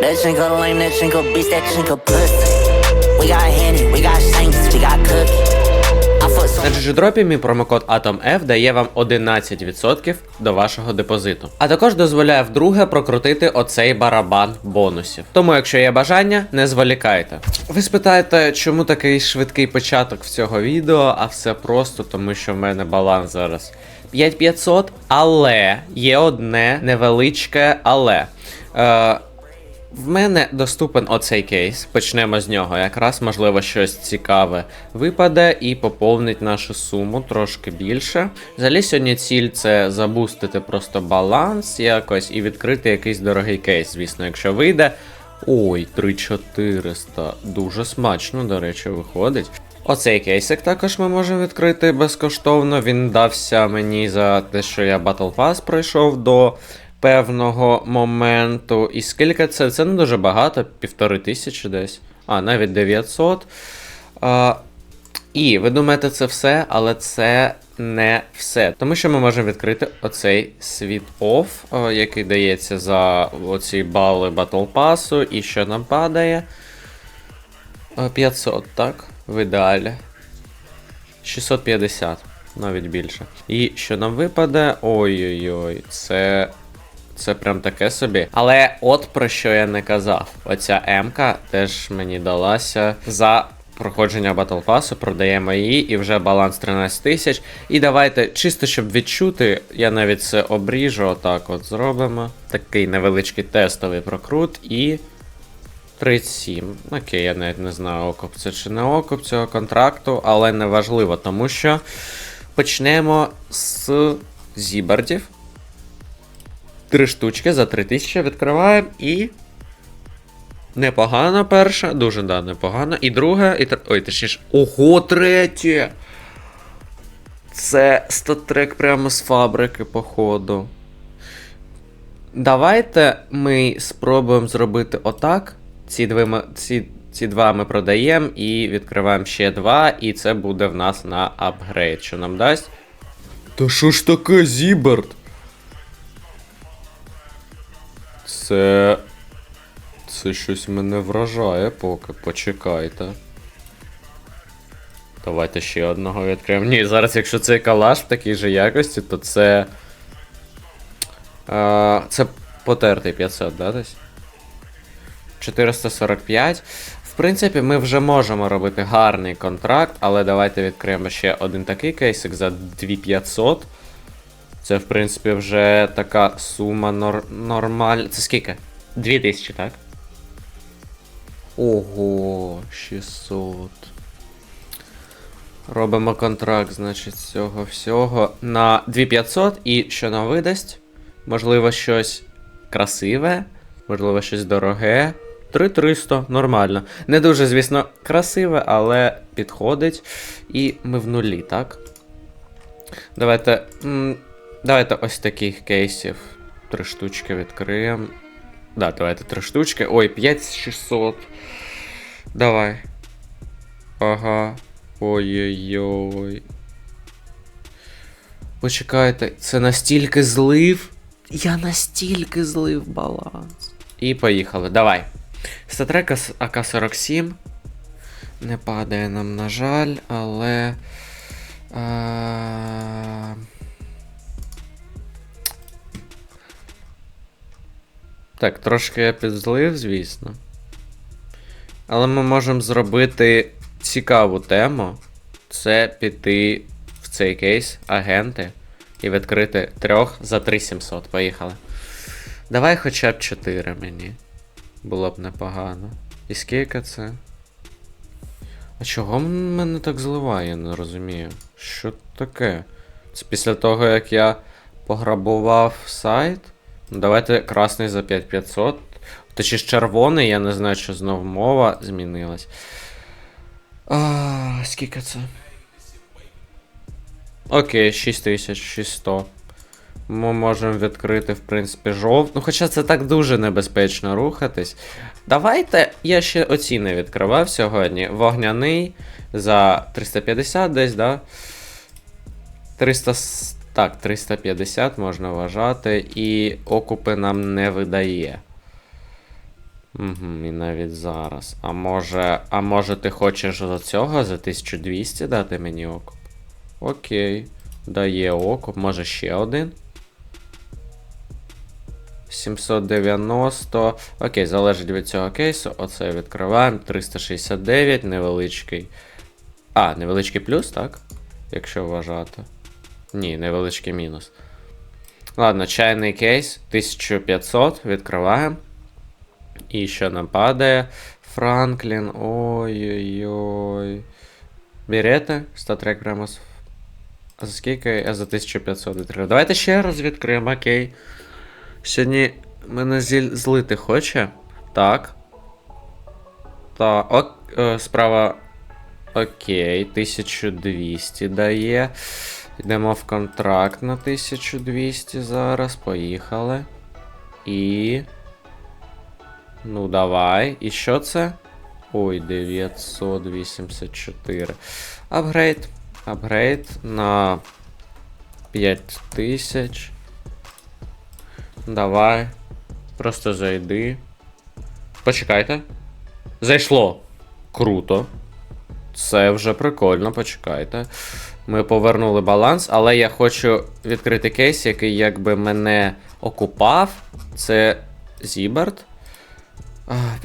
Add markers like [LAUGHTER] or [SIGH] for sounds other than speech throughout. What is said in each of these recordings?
That drink a lame, that drink a bitch, that drink a pussy. We got Henny, we got Shanks, we got Cookie. На GGDrop мій промокод ATOMF дає вам 11% до вашого депозиту. А також дозволяє вдруге прокрутити оцей барабан бонусів. Тому, якщо є бажання, не зволікайте. Ви спитаєте, чому такий швидкий початок в цього відео, а все просто тому, що в мене баланс зараз 5500, але є одне невеличке але. Е, в мене доступен оцей кейс. Почнемо з нього. Якраз, можливо, щось цікаве випаде і поповнить нашу суму трошки більше. Взагалі, сьогодні ціль це забустити просто баланс якось і відкрити якийсь дорогий кейс. Звісно, якщо вийде. Ой, 3400. Дуже смачно, до речі, виходить. Оцей кейсик також ми можемо відкрити безкоштовно. Він дався мені за те, що я Battle Pass пройшов до певного моменту. І скільки це? Це не дуже багато, півтори тисячі десь. А, навіть 900. А, і ви думаєте, це все, але це не все. Тому що ми можемо відкрити оцей світ оф, який дається за оці бали Battle Pass, і що нам падає. 500, так? В ідеалі. 650, навіть більше. І що нам випаде? Ой-ой-ой, це. Це прям таке собі. Але от про що я не казав. Оця М-ка теж мені далася за проходження Battle Pass, продаємо її, і вже баланс 13 тисяч. І давайте, чисто щоб відчути, я навіть це обріжу, отак от зробимо. Такий невеличкий тестовий прокрут і. 37. Окей, я навіть не знаю, окуп це чи не окуп цього контракту, але не важливо, тому що почнемо з зібардів. Три штучки за 3000 відкриваємо і. Непогано перша, дуже да, непогано. І друга, і. Ой, точніше. Ого, третє! Це статрек прямо з фабрики, походу. Давайте ми спробуємо зробити отак. Ці, дві, ці, ці два ми продаємо і відкриваємо ще два, і це буде в нас на апгрейд. Що нам дасть? Та що ж таке, Зіберт? Це. Це щось мене вражає поки. Почекайте. Давайте ще одного відкриємо. Ні, зараз, якщо це калаш в такій же якості, то це. Е, це потертий 500, да, десь? 445. В принципі, ми вже можемо робити гарний контракт, але давайте відкриємо ще один такий кейсик за 2500. Це, в принципі, вже така сума нор- нормальна. Це скільки? 2000, так? Ого, 600. Робимо контракт, значить, цього всього на 2500 і що нам видасть? Можливо, щось красиве, можливо, щось дороге. 3300, нормально. Не дуже, звісно, красиве, але підходить. І ми в нулі, так? Давайте. Давайте ось таких кейсів. Три штучки відкриємо. Да, давайте три штучки. Ой, 5600. Давай. Ага. Ой-ой-ой. Почекайте, це настільки злив. Я настільки злив баланс. І поїхали. Давай. Статрека АК-47. Не падає нам, на жаль, але. А... Так, трошки я підзлив, звісно. Але ми можемо зробити цікаву тему. Це піти в цей кейс, агенти, і відкрити трьох за 3700. Поїхали. Давай хоча б 4 мені. Було б непогано. І скільки це? А чого мене так зливає, не розумію. Що таке? Це після того, як я пограбував сайт? Ну, давайте красний за 5500. Точніше червоний, я не знаю, що знов мова змінилась. А, скільки це? Окей, 6600. Ми можемо відкрити, в принципі, жовт. Ну, хоча це так дуже небезпечно рухатись. Давайте я ще оці не відкривав сьогодні. Вогняний за 350 десь, да? 300. Так, 350 можна вважати. І окупи нам не видає. Угу, і навіть зараз. А може. А може ти хочеш за цього за 1200 дати мені окуп? Окей. Дає окуп, може ще один. 790. Окей, залежить від цього кейсу. Оце відкриваємо. 369, невеличкий. А, невеличкий плюс, так? Якщо вважати. Ні, невеличкий мінус. Ладно, чайний кейс. 1500. Відкриваємо. І що нам падає? Франклін. Ой-ой-ой. Берете 103 грамус. А за скільки? Я за 1500 відкрив. Давайте ще раз відкриємо, окей. Сьогодні мене зіль... злити хоче. Так. Так. Ок... е, Справа. Окей, 1200 дає. Йдемо в контракт на 1200 зараз. Поїхали. І. Ну, давай. І що це? Ой, 984. Апгрейд. Апгрейд на 5000. Давай. Просто зайди. Почекайте. Зайшло. Круто. Це вже прикольно, почекайте. Ми повернули баланс, але я хочу відкрити кейс, який якби мене окупав. Це Зіберт.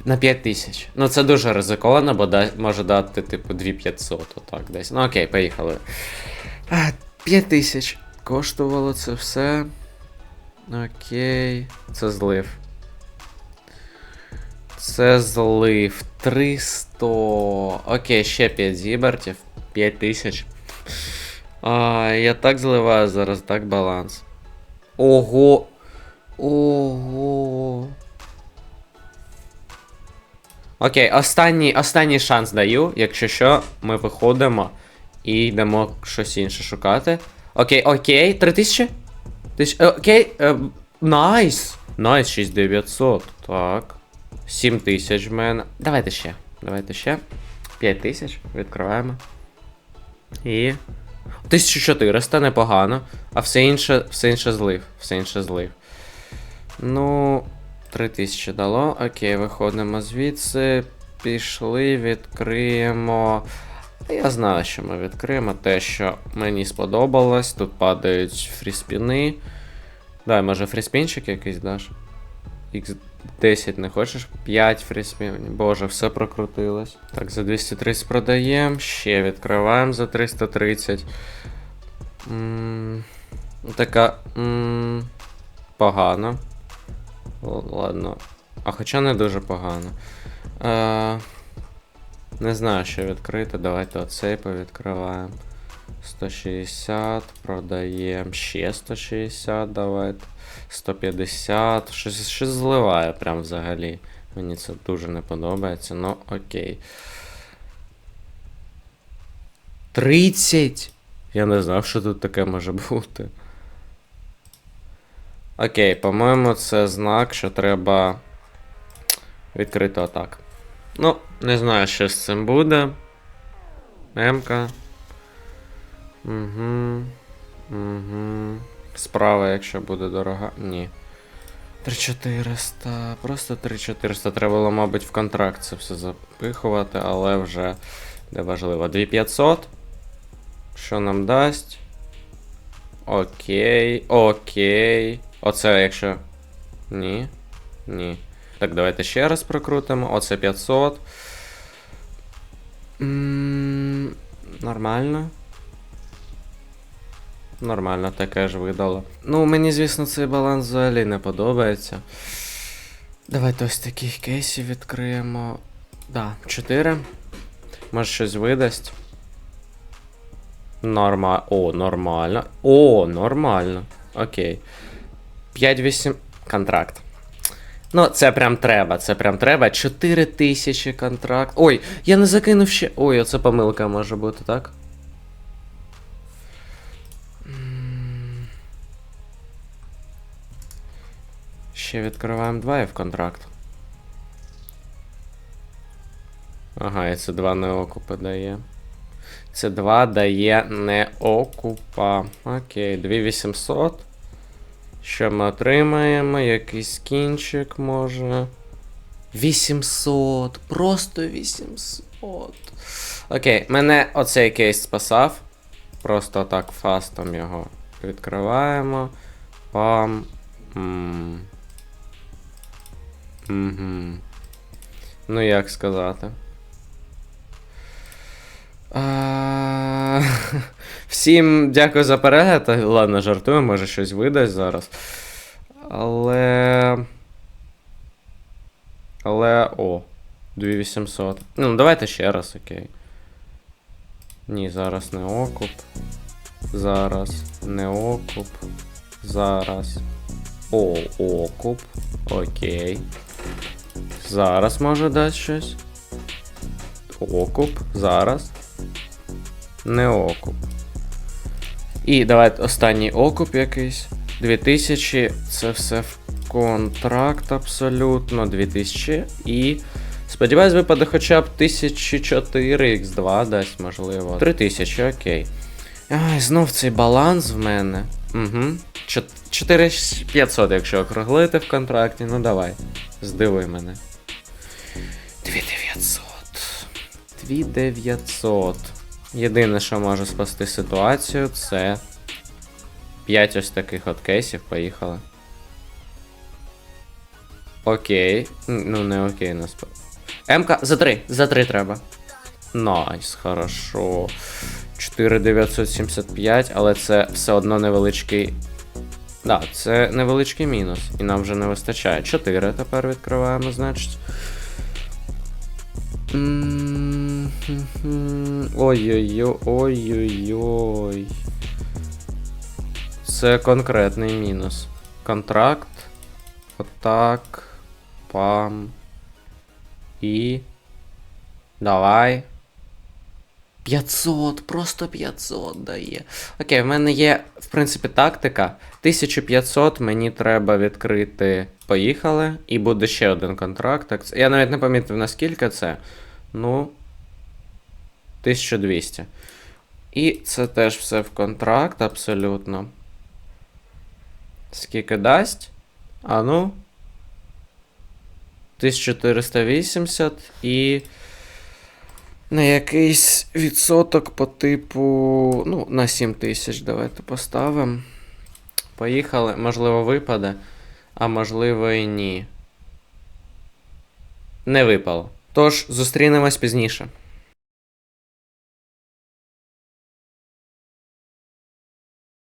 На 5 тисяч. Ну це дуже ризиковано, бо да, може дати, типу, 2500, отак десь. Ну окей, поїхали. А, 5 тисяч. Коштувало це все. Окей. Це злив. Це злив. 300. Окей, ще 5 зібертів. 5 тисяч. А, я так зливаю зараз, так баланс. Ого. Ого. Окей, останній, останній шанс даю. Якщо що, ми виходимо і йдемо щось інше шукати. Окей, окей, 3000? Тисяч, е, окей, е, найс. Найс, 6900. Так. 7000 в мене. Давайте ще. Давайте ще. 5000. Відкриваємо. І. 1400 непогано. А все інше, все інше злив. Все інше злив. Ну. 3000 дало. Окей, виходимо звідси. Пішли, відкриємо. Я знаю, що ми відкриємо. Те, що мені сподобалось. Тут падають фріспіни. Дай, може фріспінчик якийсь даш? X10 не хочеш? 5 фріспінів. Боже, все прокрутилось. Так, за 230 продаємо. Ще відкриваємо за 330. М, Така. м, Погано. Л- Ладно. А хоча не дуже погано. Е, не знаю, що відкрити. Давайте оцей повідкриваємо. 160, продаємо ще 160, давайте. 150. Щось, щось зливає прям взагалі. Мені це дуже не подобається, ну окей. 30! Я не знав, що тут таке може бути. Окей, по-моєму, це знак, що треба відкрити отак. Ну, не знаю, що з цим буде. Мемка. Угу. Угу. Справа, якщо буде дорога. Ні. 3400. Просто 3400. Треба було, мабуть, в контракт це все запихувати, але вже не важливо. 2500. Що нам дасть? Окей. Окей. Оце якщо. Ні. Ні. Так, давайте ще раз прокрутимо. Оце 500. м нормально. Нормально, таке ж видало. Ну, мені, звісно, цей баланс взагалі не подобається. Давайте ось таких кейсів відкриємо. Да, 4. Може щось видасть. Норма... О, нормально. О, нормально. Окей. 5-8. Контракт. Ну, це прям треба, це прям треба. 4 тисячі контракт. Ой, я не закинув ще. Ой, оце помилка може бути, так? Ще відкриваємо 2 і в контракт. Ага, і це 2 не окупи дає. Це 2 дає не окупа. Окей, 2800. Що ми отримаємо? Якийсь кінчик може. 800, просто 800. Окей, мене оцей кейс спасав. Просто так фастом його відкриваємо. Пам. М. Угу. Ну, як сказати. А... [LAUGHS] Всім дякую за перегляд. Ладно, жартую, може щось видасть зараз. Але. Але. О, 2800. Ну, давайте ще раз, окей. Ні, зараз не окуп. Зараз не окуп. Зараз. О, окуп. Окей. Зараз може дати щось. Окуп. Зараз. Не окуп. І давайте останній окуп якийсь. 2000. Це все в контракт абсолютно. 2000. І. Сподіваюсь, випаде хоча б 1004 x2 дасть, можливо. 3000, окей. Ай, знов цей баланс в мене. Угу. 4500, якщо округлити в контракті. Ну давай. Здивуй мене. 2900. 2900. Єдине, що може спасти ситуацію, це 5 ось таких от кейсів. Поїхали. Окей. Ну, не окей, насправді. МК за 3. За 3 треба. Найс, хорошо. 4975, але це все одно невеличкий. Да, це невеличкий мінус. І нам вже не вистачає. 4 тепер відкриваємо, значить. М, хм-хм. Ой-ой-ой, ой-ой-ой. Це конкретний мінус. Контракт. Отак. Пам. І. Давай. 500, просто 500 дає. Окей, в мене є, в принципі, тактика. 1500 мені треба відкрити. Поїхали. І буде ще один контракт. Я навіть не помітив, наскільки це. Ну. 1200. І це теж все в контракт, абсолютно. Скільки дасть? А ну. 1480 і. На якийсь відсоток по типу. Ну, на 7000 давайте поставимо. Поїхали. Можливо, випаде, а можливо і ні. Не випало. Тож, зустрінемось пізніше.